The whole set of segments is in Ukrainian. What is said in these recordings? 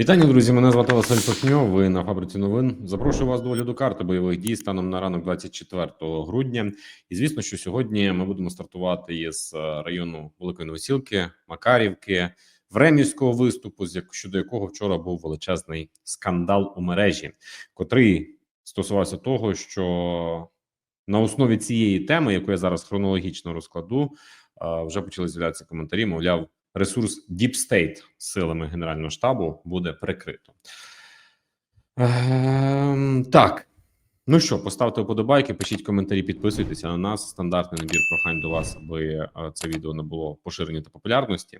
Вітання, друзі. Мене звати Василь Пихньо. Ви на фабриці новин. Запрошую вас до огляду карти бойових дій станом на ранок 24 грудня. І звісно, що сьогодні ми будемо стартувати із е, району Великої Новосілки, Макарівки, Времівського виступу, з щодо якого вчора був величезний скандал у мережі, котрий стосувався того, що на основі цієї теми, яку я зараз хронологічно розкладу, е, вже почали з'являтися коментарі. Мовляв, ресурс Deep State силами Генерального штабу буде прикрито. Ем, так. Ну що, поставте вподобайки, пишіть коментарі, підписуйтеся на нас. Стандартний набір прохань до вас, аби е, це відео не було поширення та популярності.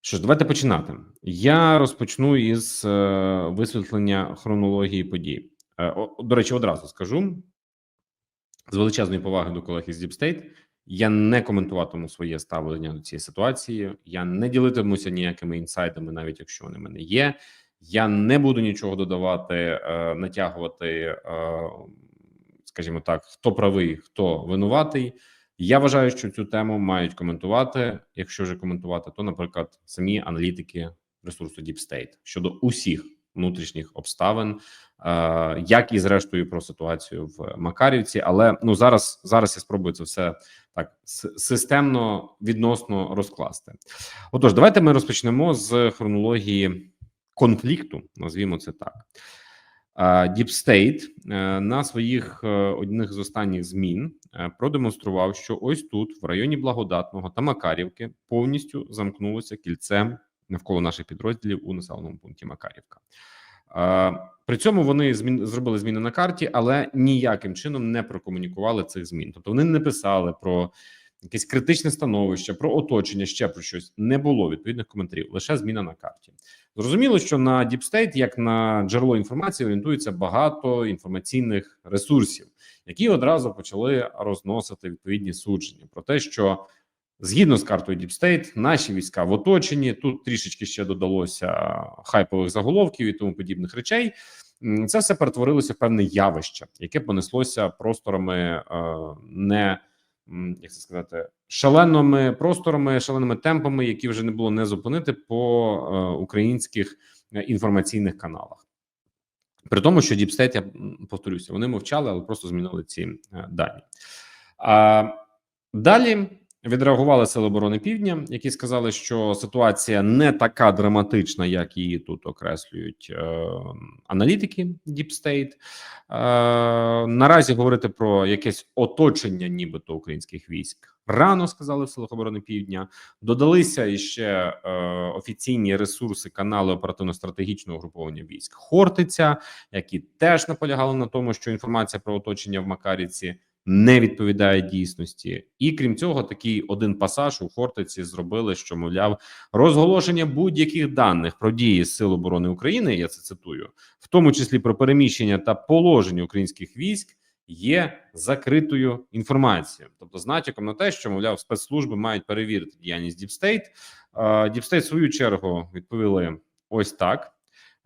Що ж, давайте починати. Я розпочну із е, висвітлення хронології подій. Е, о, до речі, одразу скажу з величезної поваги до колег із Deep State. Я не коментуватиму своє ставлення до цієї ситуації. Я не ділитимуся ніякими інсайдами, навіть якщо вони в мене є. Я не буду нічого додавати, е, натягувати, е, скажімо так, хто правий, хто винуватий. Я вважаю, що цю тему мають коментувати. Якщо вже коментувати, то, наприклад, самі аналітики ресурсу Deep State щодо усіх внутрішніх обставин, е, як і зрештою про ситуацію в Макарівці. Але ну зараз зараз я спробую це все так системно відносно розкласти. Отож, давайте ми розпочнемо з хронології конфлікту, назвімо це так. А, Deep State е, на своїх е, одних з останніх змін е, продемонстрував, що ось тут, в районі Благодатного та Макарівки, повністю замкнулося кільце навколо наших підрозділів у населеному пункті Макарівка. При цьому вони змін зробили зміни на карті, але ніяким чином не прокомунікували цих змін. Тобто вони не писали про якесь критичне становище, про оточення, ще про щось не було відповідних коментарів. Лише зміна на карті. Зрозуміло, що на State, як на джерело інформації, орієнтується багато інформаційних ресурсів, які одразу почали розносити відповідні судження про те, що згідно з картою Deep State, наші війська в оточенні. Тут трішечки ще додалося хайпових заголовків і тому подібних речей. Це все перетворилося в певне явище, яке понеслося просторами е, не як це сказати, шаленими просторами, шаленими темпами, які вже не було не зупинити по е, українських е, інформаційних каналах. При тому, що Deep State, я повторюся, вони мовчали, але просто змінили ці дані. Далі відреагували Сили оборони Півдня, які сказали, що ситуація не така драматична, як її тут окреслюють е, аналітики Deep State. Е, наразі говорити про якесь оточення, нібито українських військ. Рано сказали в силах оборони Півдня. Додалися іще е, офіційні ресурси канали оперативно-стратегічного угруповання військ Хортиця, які теж наполягали на тому, що інформація про оточення в Макарівці не відповідає дійсності. І крім цього, такий один пасаж у Хортиці зробили, що мовляв, розголошення будь-яких даних про дії Сил оборони України. Я це цитую, в тому числі про переміщення та положення українських військ. Є закритою інформацією, тобто з на те, що мовляв спецслужби мають перевірити діяльність Deep State в свою чергу відповіли ось так.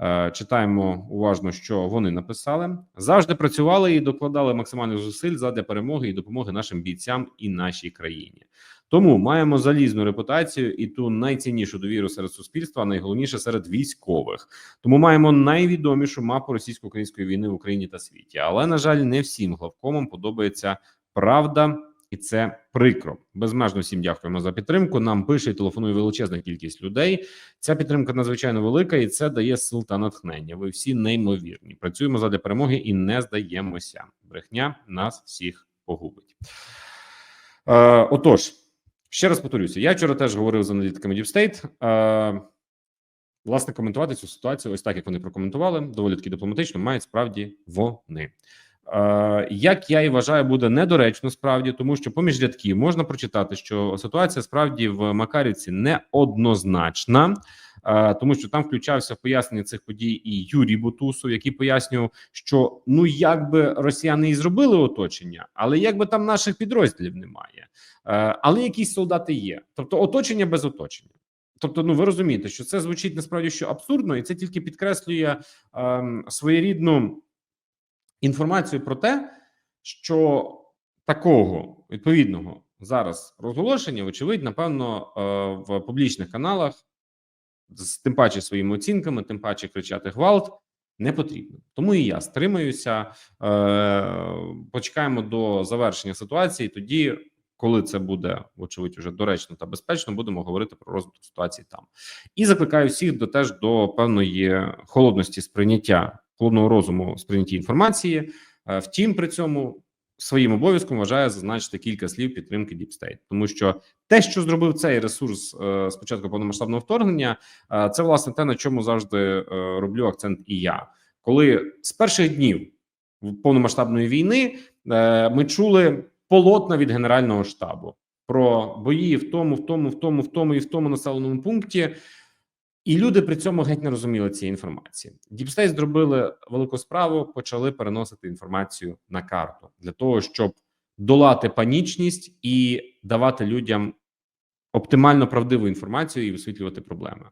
Е, Читаємо уважно, що вони написали. Завжди працювали і докладали максимальних зусиль задля перемоги і допомоги нашим бійцям і нашій країні. Тому маємо залізну репутацію і ту найціннішу довіру серед суспільства, а найголовніше серед військових. Тому маємо найвідомішу мапу російсько-української війни в Україні та світі. Але на жаль, не всім главкомам подобається правда. І це прикро. Безмежно всім дякуємо за підтримку. Нам пише і телефонує величезна кількість людей. Ця підтримка надзвичайно велика, і це дає сил та натхнення. Ви всі неймовірні. Працюємо задля перемоги і не здаємося. Брехня нас всіх погубить. Е, отож, ще раз повторюся. Я вчора теж говорив з аналітиками State. Е, власне, коментувати цю ситуацію, ось так як вони прокоментували, доволі таки дипломатично, мають справді вони. Е, Як я і вважаю, буде недоречно справді, тому що поміж рядків можна прочитати, що ситуація справді в Макарівці неоднозначна, е, тому що там включався в пояснення цих подій і Юрій Бутусов, який пояснював, що ну якби росіяни і зробили оточення, але якби там наших підрозділів немає, Е, але якісь солдати є, тобто оточення без оточення. Тобто, ну ви розумієте, що це звучить насправді що абсурдно, і це тільки підкреслює ем, своєрідну інформацію про те, що такого відповідного зараз розголошення, вочевидь, напевно, е, в публічних каналах з тим паче своїми оцінками, тим паче кричати гвалт не потрібно. Тому і я стримаюся. Е, Почекаємо до завершення ситуації. Тоді, коли це буде вочевидь, уже доречно та безпечно, будемо говорити про розвиток ситуації там. І закликаю всіх до теж до певної холодності сприйняття холодного розуму сприйнятті інформації. Е, Втім, при цьому своїм обов'язком вважає зазначити кілька слів підтримки Deep State. тому що те, що зробив цей ресурс е, з початку повномасштабного вторгнення, е, це власне те, на чому завжди е, роблю акцент. І я коли з перших днів повномасштабної війни е, ми чули полотна від генерального штабу про бої в тому, в тому, в тому, в тому і в тому населеному пункті. І люди при цьому геть не розуміли цієї інформації. Діпстейт зробили велику справу, почали переносити інформацію на карту для того, щоб долати панічність і давати людям оптимально правдиву інформацію і висвітлювати проблеми.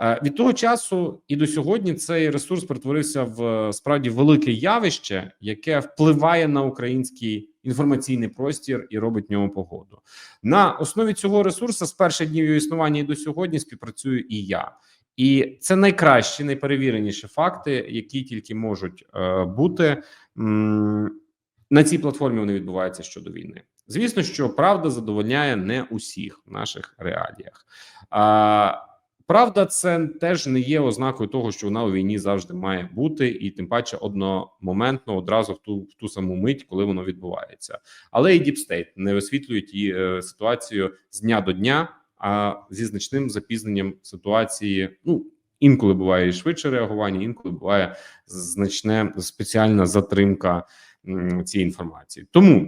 Е, Від того часу і до сьогодні цей ресурс перетворився в справді велике явище, яке впливає на український інформаційний простір і робить в ньому погоду. На основі цього ресурсу з перших днів його існування і до сьогодні співпрацюю і я. І це найкращі, найперевіреніші факти, які тільки можуть е, бути на цій платформі. Вони відбуваються щодо війни. Звісно, що правда задовольняє не усіх в наших реаліях. Правда, це теж не є ознакою того, що вона у війні завжди має бути, і тим паче одномоментно одразу в ту в ту саму мить, коли воно відбувається. Але і Діпстейт не висвітлюють її е, ситуацію з дня до дня, а зі значним запізненням ситуації. Ну інколи буває і швидше реагування, інколи буває значне спеціальна затримка м, цієї інформації. Тому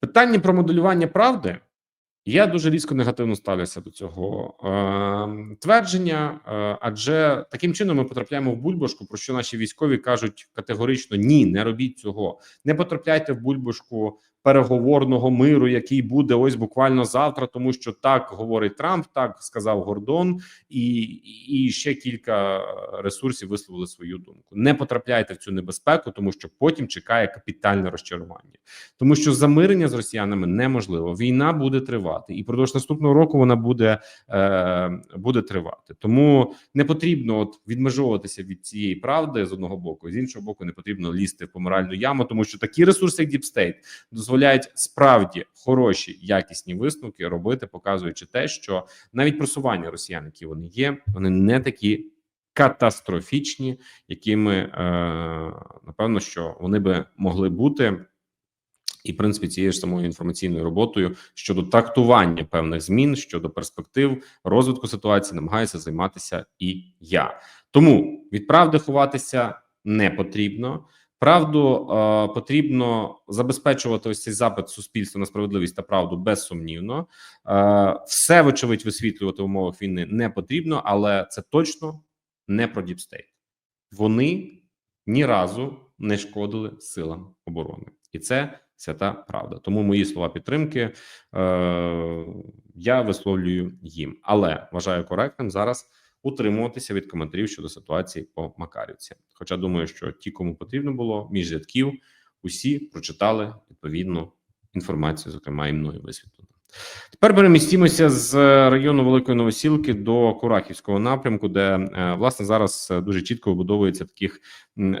питання про моделювання правди. Я дуже різко негативно ставлюся до цього е, твердження, е, адже таким чином ми потрапляємо в бульбашку, про що наші військові кажуть категорично: ні, не робіть цього, не потрапляйте в бульбашку переговорного миру, який буде ось буквально завтра, тому що так говорить Трамп, так сказав Гордон, і, і ще кілька ресурсів висловили свою думку. Не потрапляйте в цю небезпеку, тому що потім чекає капітальне розчарування, тому що замирення з росіянами неможливо. Війна буде тривати, і продовж наступного року вона буде, е, буде тривати. Тому не потрібно от відмежовуватися від цієї правди з одного боку, з іншого боку, не потрібно лізти в помиральну яму, тому що такі ресурси, як State, дозволяють справді хороші якісні висновки робити, показуючи те, що навіть просування росіян, які вони є, вони не такі катастрофічні, якими е, напевно, що вони би могли бути. І, в принципі, цією ж самою інформаційною роботою щодо трактування певних змін щодо перспектив розвитку ситуації намагаюся займатися і я. Тому від правди ховатися не потрібно. Правду е, потрібно забезпечувати ось цей запит суспільства на справедливість та правду безсумнівно. Е, все вочевидь висвітлювати в умовах війни не потрібно, але це точно не про діпстейт. Вони ні разу не шкодили силам оборони, і це свята правда. Тому мої слова підтримки е, я висловлюю їм, але вважаю коректним зараз утримуватися від коментарів щодо ситуації по Макарівці. Хоча думаю, що ті, кому потрібно було, між рядків, усі прочитали відповідну інформацію, зокрема і мною висвітлено. Тепер перемістимося з району Великої Новосілки до Курахівського напрямку, де е, власне зараз дуже чітко вибудовується таких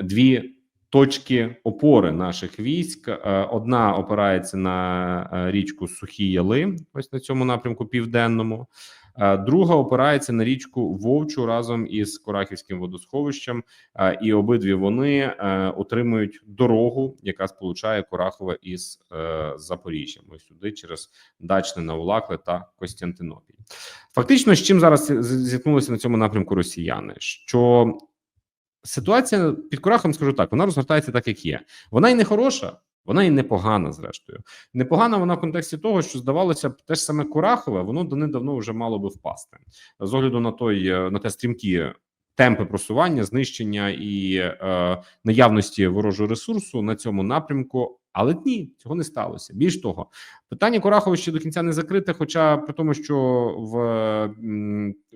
дві точки опори наших військ. Е, Одна опирається на е, річку Сухі Яли, ось на цьому напрямку південному. Е, Друга опирається на річку Вовчу разом із Корахівським водосховищем, і обидві вони отримують дорогу, яка сполучає Корахове із Запоріжжям. Ось сюди через Дачне Наволакле та Костянтинопіль. Фактично, з чим зараз зіткнулися на цьому напрямку росіяни? Що ситуація під Курахом, скажу так, вона розгортається так, як є. Вона і не хороша, вона і непогана, зрештою. Непогана вона в контексті того, що здавалося б, те ж саме Курахове, воно давним-давно вже мало би впасти з огляду на той е, на те стрімкі темпи просування, знищення і е, наявності ворожого ресурсу на цьому напрямку. Але ні, цього не сталося. Більш того, питання Курахова ще до кінця не закрите, хоча при тому, що в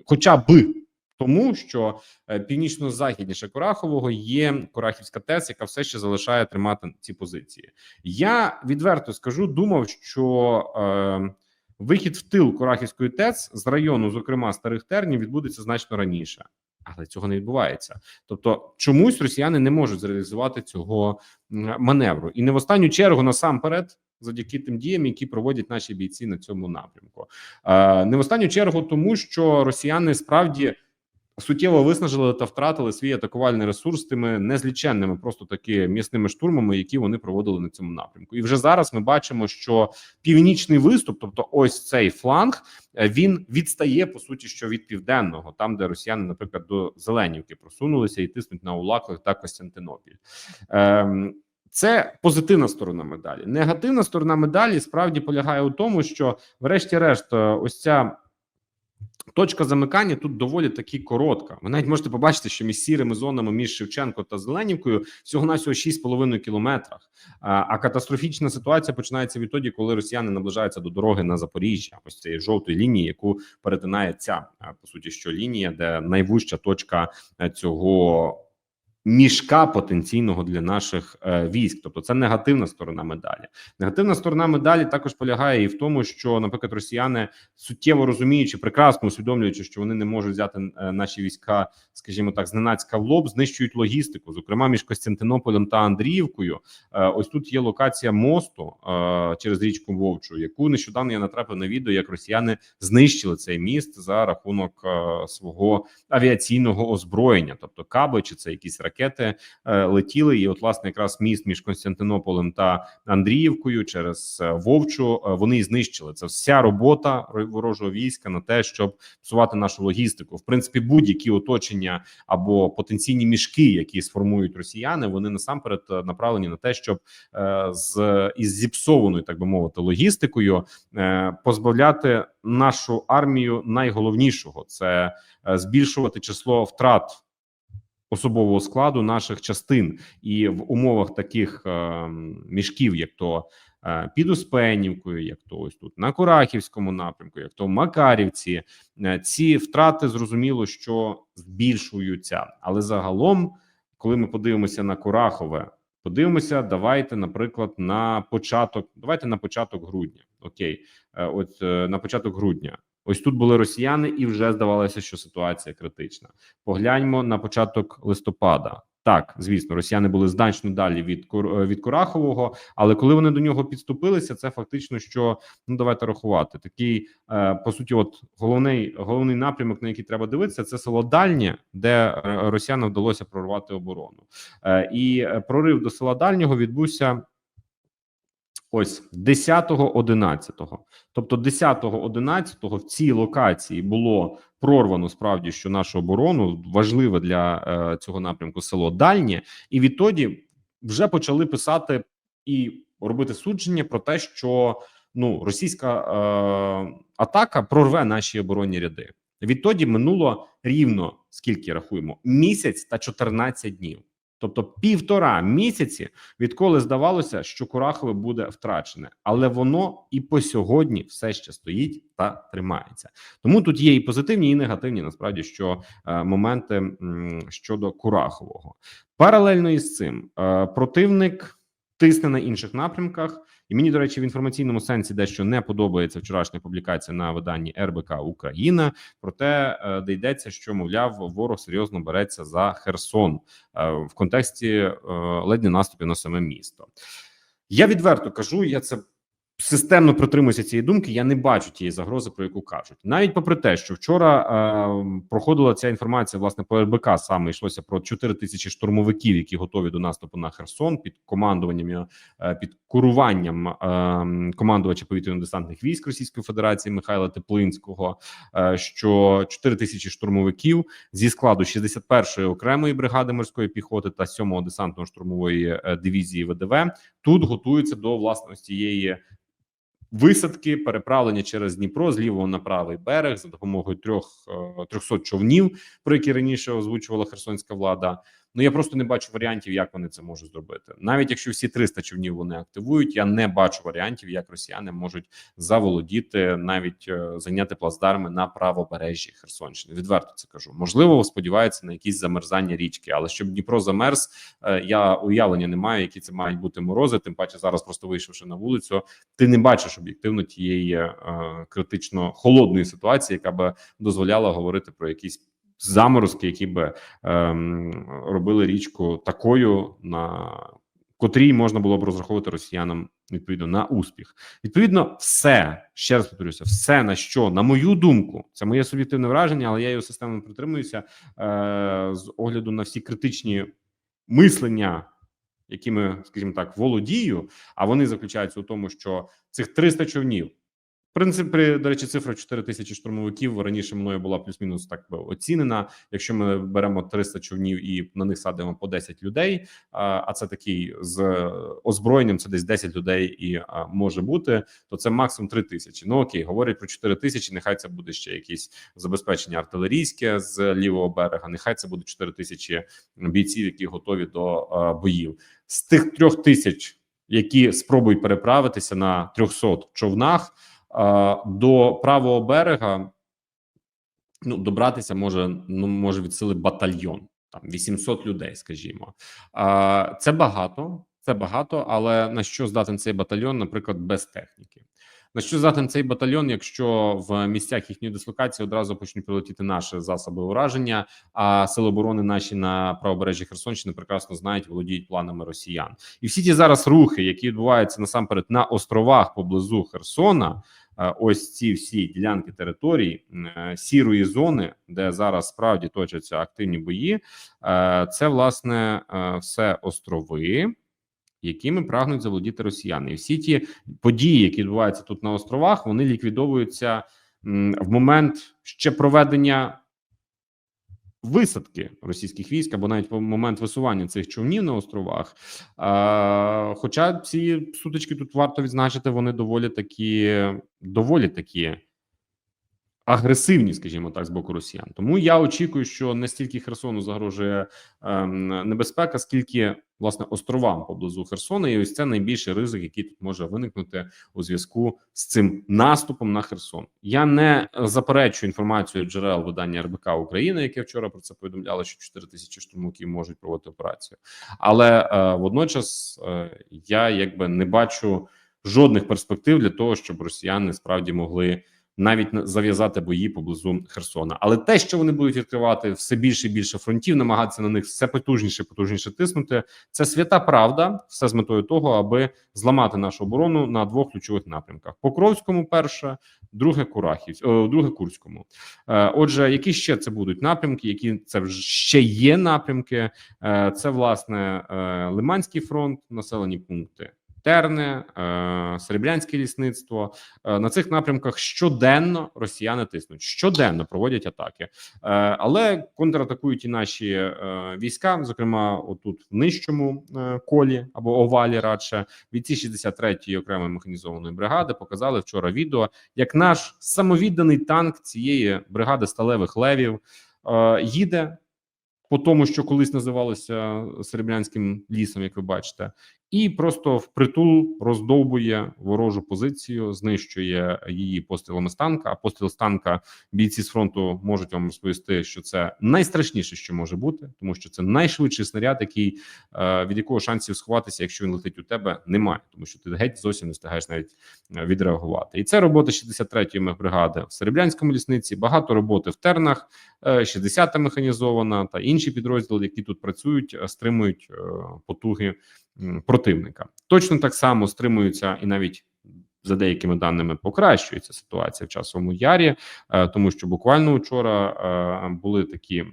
хоча би тому, що е, північно-західніше Курахового є Курахівська ТЕС, яка все ще залишає тримати ці позиції. Я відверто скажу, думав, що е, Вихід в тил Курахівської ТЕЦ з району, зокрема старих тернів, відбудеться значно раніше, але цього не відбувається. Тобто, чомусь росіяни не можуть зреалізувати цього маневру, і не в останню чергу насамперед. Завдяки тим діям, які проводять наші бійці на цьому напрямку, Е, не в останню чергу, тому що росіяни справді суттєво виснажили та втратили свій атакувальний ресурс тими незліченними, просто таки м'ясними штурмами, які вони проводили на цьому напрямку. І вже зараз ми бачимо, що північний виступ, тобто ось цей фланг, е, він відстає по суті, що від південного, там де росіяни, наприклад, до Зеленівки просунулися і тиснуть на Улаклих та Костянтинопіль. Ем, це позитивна сторона медалі. Негативна сторона медалі справді полягає у тому, що, врешті-решт, е, ось ця точка замикання тут доволі таки коротка. Ви навіть можете побачити, що між сірими зонами між Шевченко та Зеленівкою всього на всього 6,5 кілометрах. А, катастрофічна ситуація починається відтоді, коли росіяни наближаються до дороги на Запоріжжя, ось цієї жовтої лінії, яку перетинає ця по суті, що лінія, де найвужча точка цього. Мішка потенційного для наших е, військ, тобто це негативна сторона медалі. Негативна сторона медалі також полягає і в тому, що, наприклад, росіяни суттєво розуміючи, прекрасно усвідомлюючи, що вони не можуть взяти е, наші війська, скажімо так, зненацька в лоб, знищують логістику, зокрема між Костянтинополем та Андріївкою. Е, ось тут є локація мосту через річку Вовчу, яку нещодавно я натрапив на відео, як росіяни знищили цей міст за рахунок свого авіаційного озброєння, тобто каби чи це якісь ракети е, летіли. І, от, власне, якраз міст між Константинополем та Андріївкою через е, Вовчу е, вони знищили. Це вся робота ро- ворожого війська на те, щоб псувати нашу логістику. В принципі, будь-які оточення або потенційні мішки, які сформують росіяни, вони насамперед направлені на те, щоб з із зіпсованою, так би мовити, логістикою позбавляти нашу армію найголовнішого це збільшувати число втрат особового складу наших частин, і в умовах таких е, мішків, як то е, під Успенівкою, як то ось тут на Курахівському напрямку, як то в Макарівці, е, ці втрати зрозуміло, що збільшуються, але загалом, коли ми подивимося на Курахове. Подивимося, давайте, наприклад, на початок. Давайте на початок грудня. Окей, Е, от на початок грудня. Ось тут були росіяни, і вже здавалося, що ситуація критична. Погляньмо на початок листопада. Так, звісно, росіяни були значно далі від е, від Курахового, але коли вони до нього підступилися, це фактично що ну давайте рахувати. Такий е, по суті, от головний головний напрямок, на який треба дивитися, це село Дальнє, де е, росіянам вдалося прорвати оборону. І прорив до села Дальнього відбувся ось 10-11. Тобто 10-11 в цій локації було прорвано справді, що нашу оборону важливе для е, цього напрямку село Дальнє, і відтоді вже почали писати і робити судження про те, що ну російська е, атака прорве наші оборонні ряди. Відтоді минуло рівно скільки рахуємо місяць та 14 днів. Тобто півтора місяці, відколи здавалося, що Курахове буде втрачене, але воно і по сьогодні все ще стоїть та тримається. Тому тут є і позитивні, і негативні насправді що е, моменти м, щодо Курахового. Паралельно із цим е, противник тисне на інших напрямках. І мені, до речі, в інформаційному сенсі дещо не подобається вчорашня публікація на виданні РБК Україна про те, е, де йдеться, що мовляв, ворог серйозно береться за Херсон е, в контексті е, ледь не наступів на саме місто. Я відверто кажу, я це системно притримуюся цієї думки. Я не бачу тієї загрози, про яку кажуть, навіть попри те, що вчора е, проходила ця інформація, власне, по РБК саме йшлося про 4 тисячі штурмовиків, які готові до наступу на Херсон під командуванням е, під куруванням е, командувача повітряно-десантних військ Російської Федерації Михайла Теплинського. Е, що 4 тисячі штурмовиків зі складу 61-ї окремої бригади морської піхоти та 7-го десантно штурмової е, дивізії ВДВ тут готуються до власне цієї висадки, переправлення через Дніпро з лівого на правий берег за допомогою трьох е, 300 човнів, про які раніше озвучувала херсонська влада. Ну я просто не бачу варіантів, як вони це можуть зробити. Навіть якщо всі 300 човнів вони активують, я не бачу варіантів, як росіяни можуть заволодіти, навіть е, зайняти плацдарми на правобережжі Херсонщини. Відверто це кажу. Можливо, сподіваються на якісь замерзання річки, але щоб Дніпро замерз, е, я уявлення не маю, які це мають бути морози. Тим паче зараз, просто вийшовши на вулицю, ти не бачиш об'єктивно тієї е, критично холодної ситуації, яка би дозволяла говорити про якісь заморозки, які би ем, робили річку такою, на котрій можна було б розраховувати росіянам відповідно на успіх. Відповідно, все ще раз повторюся, все на що, на мою думку, це моє суб'єктивне враження, але я його системно притримуюся е, з огляду на всі критичні мислення. Якими, скажімо так, володію, а вони заключаються у тому, що цих 300 човнів в принципі, до речі, цифра 4 тисячі штурмовиків раніше мною була плюс-мінус так би оцінена. Якщо ми беремо 300 човнів і на них садимо по 10 людей, а це такий з озброєнням, це десь 10 людей і може бути, то це максимум 3 тисячі. Ну окей, говорять про 4 тисячі. Нехай це буде ще якесь забезпечення артилерійське з лівого берега. Нехай це буде 4 тисячі бійців, які готові до боїв з тих трьох тисяч, які спробують переправитися на 300 човнах до правого берега ну добратися може ну може від сили батальйон, там 800 людей, скажімо. Це багато, це багато, але на що здатен цей батальйон, наприклад, без техніки. На що здатен цей батальйон, якщо в місцях їхньої дислокації одразу почнуть прилетіти наші засоби ураження, а сили оборони наші на правобережжі Херсонщини прекрасно знають, володіють планами росіян, і всі ті зараз рухи, які відбуваються насамперед на островах поблизу Херсона. Е, ось ці всі ділянки території е, сірої зони, де зараз справді точаться активні бої, е, це власне все острови якими прагнуть заволодіти росіяни, і всі ті події, які відбуваються тут на островах, вони ліквідовуються в момент ще проведення висадки російських військ або навіть в момент висування цих човнів на островах. Хоча ці сутички тут варто відзначити, вони доволі такі доволі такі агресивні, скажімо так, з боку росіян. Тому я очікую, що не стільки Херсону загрожує ем, небезпека, скільки власне островам поблизу Херсона, і ось це найбільший ризик, який тут може виникнути у зв'язку з цим наступом на Херсон. Я не заперечую інформацію джерел видання РБК України, яке вчора про це повідомляло, що 4 тисячі штурмовиків можуть проводити операцію, але е, водночас е, я якби не бачу жодних перспектив для того, щоб росіяни справді могли навіть зав'язати бої поблизу Херсона. Але те, що вони будуть відкривати все більше і більше фронтів, намагатися на них все потужніше, потужніше тиснути. Це свята правда, все з метою того, аби зламати нашу оборону на двох ключових напрямках: Покровському, перше, друге Курахів, о, друге Курському. Е, отже, які ще це будуть напрямки? Які це ще є напрямки? Е, це власне е, Лиманський фронт, населені пункти. Терне, е, Серебрянське лісництво. Е, на цих напрямках щоденно росіяни тиснуть, щоденно проводять атаки, е, але контратакують і наші війська, зокрема, отут в нижчому колі або овалі, радше. Бійці 63-ї окремої механізованої бригади показали вчора відео, як наш самовідданий танк цієї бригади сталевих левів їде. По тому, що колись називалося Серебрянським лісом, як ви бачите, і просто впритул роздовбує ворожу позицію, знищує її пострілами з танка. А постріл з танка бійці з фронту можуть вам розповісти, що це найстрашніше, що може бути, тому що це найшвидший снаряд, який е, від якого шансів сховатися, якщо він летить у тебе, немає, тому що ти геть зовсім не встигаєш навіть е, відреагувати. І це робота 63-ї мехбригади в Серебрянському лісниці. Багато роботи в тернах, 60-та е, механізована та інші підрозділи, які тут працюють, стримують потуги противника. Точно так само стримуються і навіть. За деякими даними покращується ситуація в часовому ярі, е, тому що буквально вчора е, були такі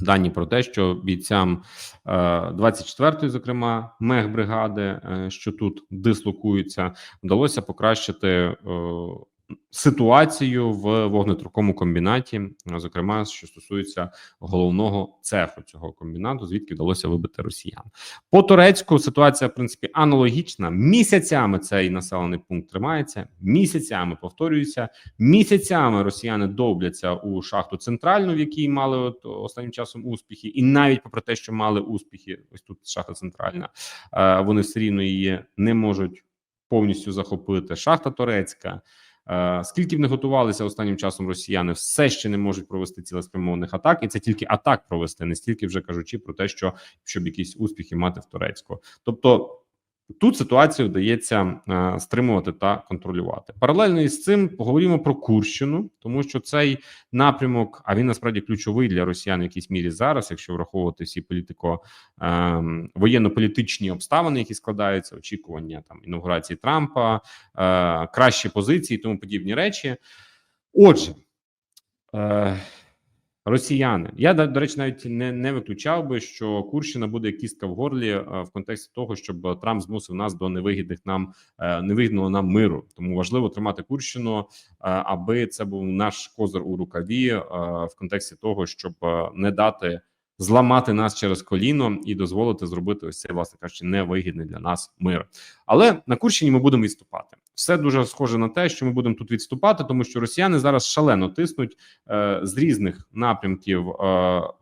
дані про те, що бійцям 24-ї, е, зокрема, мехбригади, що тут дислокуються, вдалося покращити ситуацію в вогнетуркому комбінаті, зокрема, що стосується головного цеху цього комбінату, звідки вдалося вибити росіян. По Турецьку ситуація в принципі аналогічна. Місяцями цей населений пункт тримається. Місяцями повторюється. Місяцями росіяни довбляться у шахту центральну, в якій мали от останнім часом успіхи, і навіть попри те, що мали успіхи, ось тут шахта центральна, е, вони все рівно її не можуть повністю захопити. Шахта турецька. Е, Скільки б не готувалися останнім часом росіяни, все ще не можуть провести цілеспрямованих атак, і це тільки атак провести, не стільки вже кажучи про те, що щоб якісь успіхи мати в турецьку. Тобто тут ситуацію вдається е, стримувати та контролювати. Паралельно із цим поговоримо про Курщину, тому що цей напрямок, а він насправді ключовий для росіян в якійсь мірі зараз, якщо враховувати всі політико е, воєнно-політичні обставини, які складаються, очікування там інаугурації Трампа, е, кращі позиції, і тому подібні речі. Отже, росіяни, я до, речі, навіть не, не виключав би, що Курщина буде кістка в горлі е, в контексті того, щоб Трамп змусив нас до невигідних нам е, невигідного нам миру. Тому важливо тримати Курщину, е, аби це був наш козир у рукаві в контексті того, щоб не дати зламати нас через коліно і дозволити зробити ось цей, власне кажучи, невигідний для нас мир. Але на Курщині ми будемо відступати. Все дуже схоже на те, що ми будемо тут відступати, тому що росіяни зараз шалено тиснуть е, з різних напрямків е,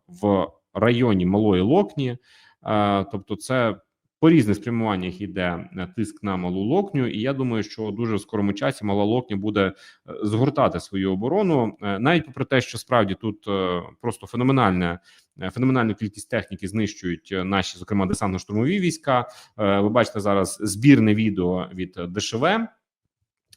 в районі Малої Локні. Е, тобто, це по різних спрямуваннях йде е, тиск на малу локню, і я думаю, що дуже в скорому часі мала локня буде е, згортати свою оборону, Е, навіть попри те, що справді тут просто феноменальне. е, Феноменальну кількість техніки знищують наші, зокрема, десантно-штурмові війська. Ви бачите зараз збірне відео від ДШВ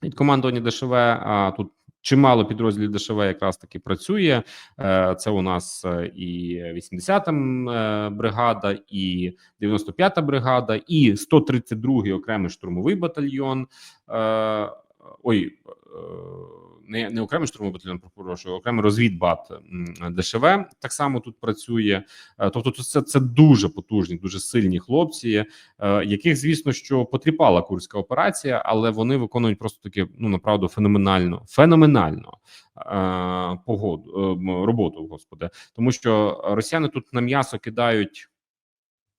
від командування ДШВ. А тут чимало підрозділів ДШВ якраз таки працює. Е, Це у нас е, і 80-та е, бригада, і 95-та бригада, і 132-й окремий штурмовий батальйон. Ой, не, не окремий штурмовий батальйон, пропрошую, окремий розвідбат ДШВ так само тут працює. Е, Тобто, це, це дуже потужні, дуже сильні хлопці, е, яких, звісно, що потріпала курська операція, але вони виконують просто таки ну направду феноменально, феноменально е, погоду роботу, господи, тому що росіяни тут на м'ясо кидають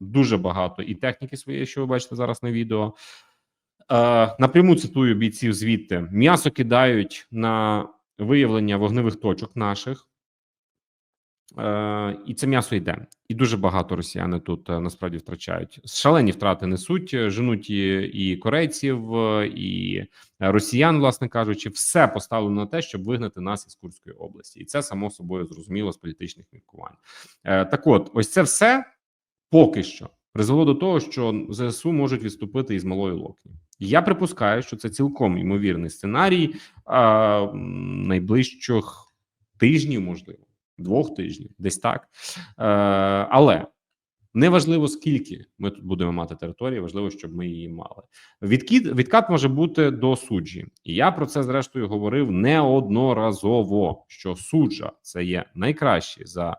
дуже багато і техніки своєї, що ви бачите зараз на відео. Е, напряму цитую бійців звідти: м'ясо кидають на виявлення вогневих точок наших. Е, і це м'ясо йде, і дуже багато росіяни тут е, насправді втрачають. Шалені втрати несуть, е, женуть і, і корейців, е, і росіян, власне кажучи, все поставлено на те, щоб вигнати нас із Курської області, і це само собою зрозуміло з політичних міркувань. Е, так, от, ось це все поки що призвело до того, що ЗСУ можуть відступити із малої локні. Я припускаю, що це цілком ймовірний сценарій а, найближчих тижнів, можливо, двох тижнів, десь так. Е, але неважливо, скільки ми тут будемо мати території, важливо, щоб ми її мали. Відкид, відкат може бути до суджі, і я про це зрештою говорив неодноразово. Що суджа це є найкращий за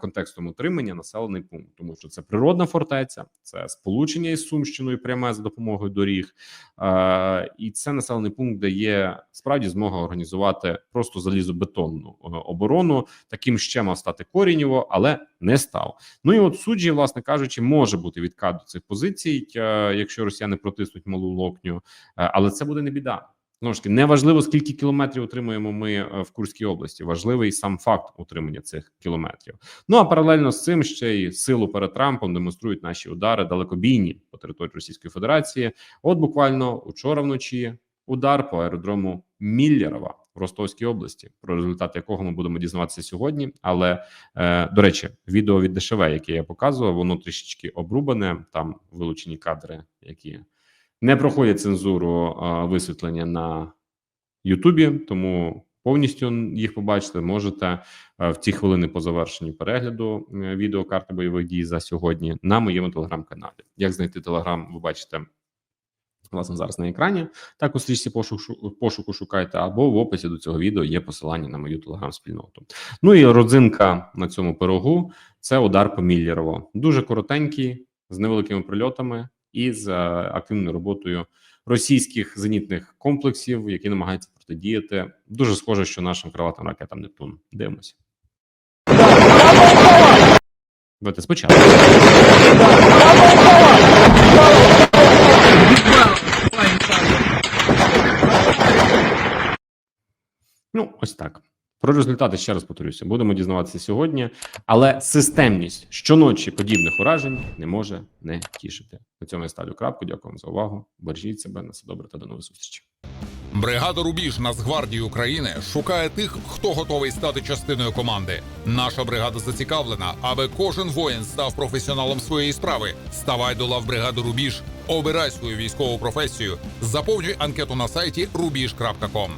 контекстом утримання населений пункт, тому що це природна фортеця, це сполучення із Сумщиною пряме за допомогою доріг, е, і це населений пункт, де є справді змога організувати просто залізобетонну е, оборону. Таким ще мав стати Корінєво, але не став. Ну і от суджі, власне кажучи, може бути відкат до цих позицій, е, якщо росіяни протиснуть малу локню, е, але це буде не біда. Знову ж таки, не важливо, скільки кілометрів отримуємо ми е, в Курській області. Важливий сам факт утримання цих кілометрів. Ну а паралельно з цим ще й силу перед Трампом демонструють наші удари далекобійні по території Російської Федерації. От буквально учора вночі удар по аеродрому Міллєрова в Ростовській області, про результат якого ми будемо дізнаватися сьогодні. Але е, до речі, відео від ДШВ, яке я показував, воно трішечки обрубане. Там вилучені кадри, які не проходять цензуру висвітлення на Ютубі, тому повністю їх побачити можете е, в ті хвилини по завершенні перегляду відео карти бойових дій за сьогодні на моєму телеграм-каналі. Як знайти телеграм, ви бачите. Власне, зараз на екрані так у стрічці пошуку, пошуку шукайте, або в описі до цього відео є посилання на мою телеграм-спільноту. Ну і родзинка на цьому пирогу це удар по Міллєрово. Дуже коротенький, з невеликими прильотами, і з активною роботою російських зенітних комплексів, які намагаються протидіяти. Дуже схоже, що нашим крилатим ракетам Нептун. Дивимося. Давайте спочатку. Ну, ось так. Про результати ще раз повторюся. Будемо дізнаватися сьогодні, але системність щоночі подібних уражень не може не тішити. На цьому я ставлю крапку. Дякую вам за увагу. Бережіть себе на все добре та до нових зустрічей. Бригада Рубіж Нацгвардії України шукає тих, хто готовий стати частиною команди. Наша бригада зацікавлена, аби кожен воїн став професіоналом своєї справи. Ставай до лав бригади Рубіж, обирай свою військову професію, заповнюй анкету на сайті rubiж.com.